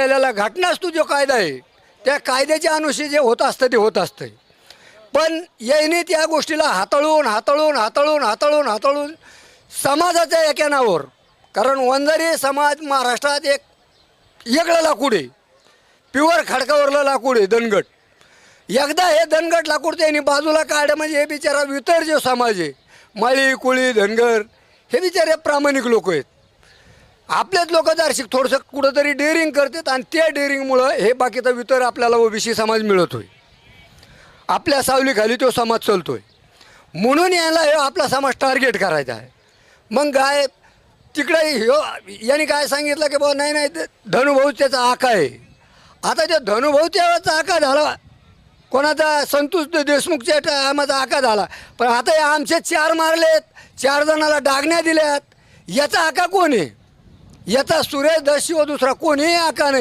दिलेला घटनास्तू जो कायदा आहे त्या कायद्याच्या अनुषय जे होत असतं ते होत असतं. पण याने त्या गोष्टीला हाताळून हाताळून हाताळून हाताळून हाताळून समाजाच्या एकानावर कारण वंजारी समाज महाराष्ट्रात एक येगळं लाकूड आहे. प्युअर खडकावरलं लाकूड आहे दणगट एकदा हे दणगट लाकूड त्यांनी बाजूला काढ म्हणजे हे बिचारा वितर जो समाज आहे माळी कुळी धनगर हे बिचारे प्रामाणिक लोक आहेत. आपलेच लोक दार्शिक थोडंसं कुठंतरी डेअरिंग करतात आणि त्या डेअरिंगमुळं हे बाकीचा वितर आपल्याला ओबीसी समाज मिळतोय. आपल्या सावलीखाली तो समाज चालतोय. म्हणून याला हे आपला समाज टार्गेट करायचा आहे. मग काय तिकडे ह्यो यांनी काय सांगितलं की बाबा नाही नाही ते धनुभाऊ त्याचा आका आहे. आता त्या धनुभाऊ त्याचा आका झाला. कोणाचा संतोष देशमुखच्या टायमाचा आका झाला. पण आता हे आमचे चार मारलेत. चार जणाला डागण्या दिल्यात. याचा आका कोण आहे? याचा सुरेश व हो दुसरा कोणीही आका नाही.